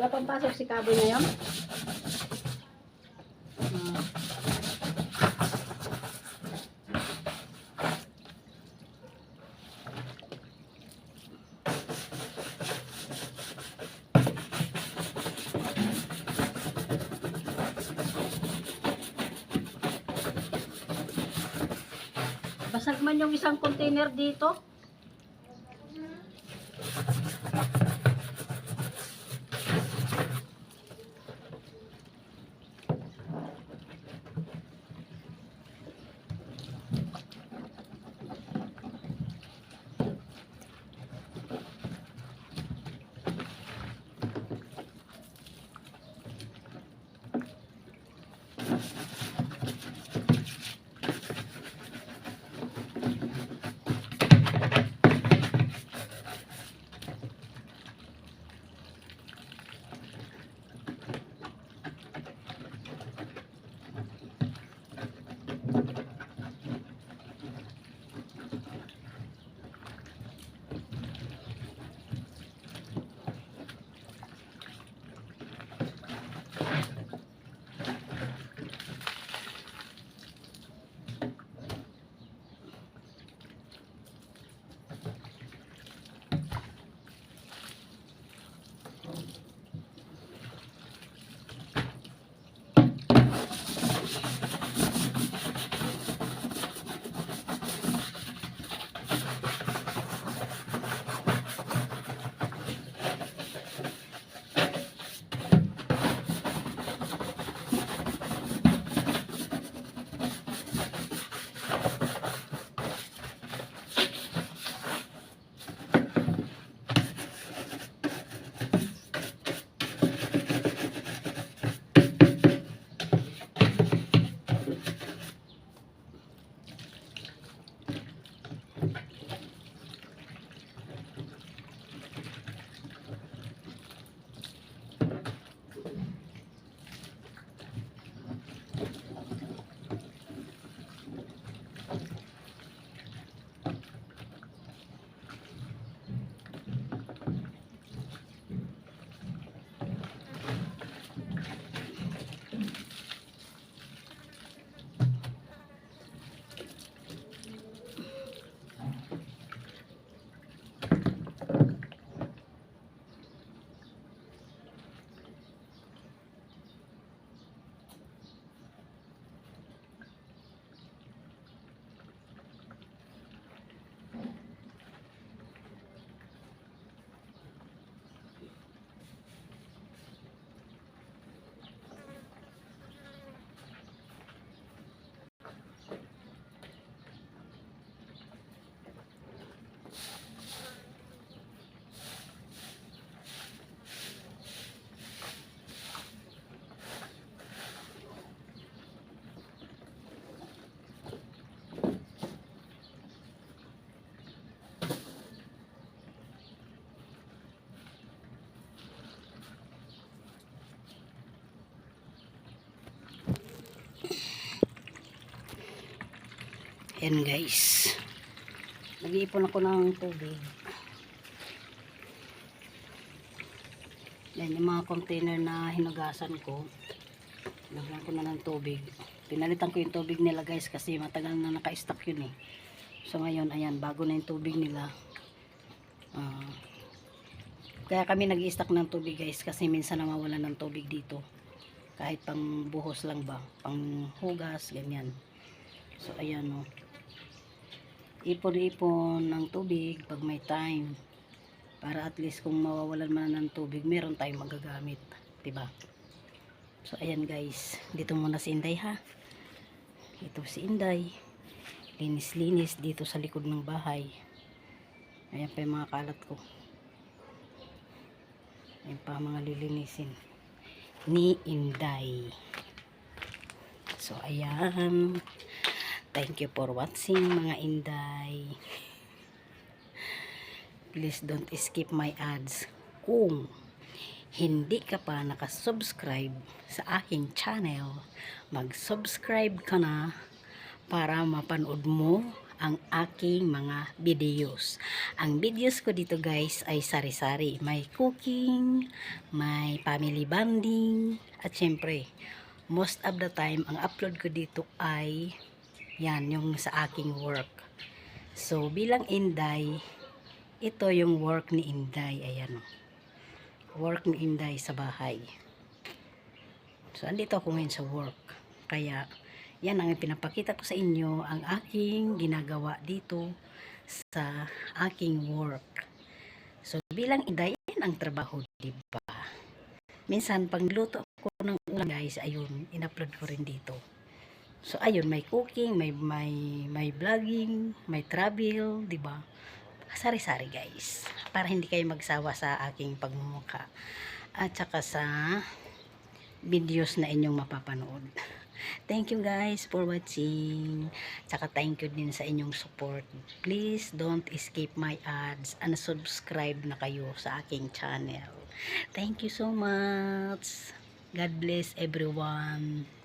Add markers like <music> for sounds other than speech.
Wala pang pasok si Kaboy ngayon? Ah. Basag man yung isang container dito. Ayan guys. Nag-iipon ako ng tubig. Yan yung mga container na hinugasan ko. Lagyan ko na ng tubig. Pinalitan ko yung tubig nila guys kasi matagal na naka-stock yun eh. So ngayon, ayan, bago na yung tubig nila. Ah, kaya kami nag-stock ng tubig guys kasi minsan nawawala ng tubig dito. Kahit pang buhos lang ba, pang hugas, ganyan. So ayan o. Ipon-ipon ng tubig pag may time. Para at least kung mawawalan man ng tubig, meron tayong magagamit. 'di ba? So ayan guys, dito muna si Inday ha. Ito si Inday. Linis-linis dito sa likod ng bahay. Ayan pa yung mga kalat ko. Ayan pa mga lilinisin. Ni Inday. So ayan. Thank you for watching mga Inday. Please don't skip my ads. Kung hindi ka pa nakasubscribe sa aking channel, mag-subscribe ka na para mapanood mo ang aking mga videos. Ang videos ko dito guys ay sari-sari. May cooking, may family bonding, at syempre, most of the time, ang upload ko dito ay yan, yung sa aking work. So, bilang Inday, ito yung work ni Inday. Ayan. oh. Work ni Inday sa bahay. So, andito ako ngayon sa work. Kaya, yan ang pinapakita ko sa inyo, ang aking ginagawa dito sa aking work. So, bilang Inday, yan ang trabaho, di ba? Minsan, pagluto ko ng ulam, guys, ayun, in-upload ko rin dito. So, ayun, may cooking, may, may, may vlogging, may travel, di ba? Sari-sari, guys. Para hindi kayo magsawa sa aking pagmumuka. At saka sa videos na inyong mapapanood. <laughs> Thank you guys for watching. Tsaka thank you din sa inyong support. Please don't skip my ads and subscribe na kayo sa aking channel. Thank you so much. God bless everyone.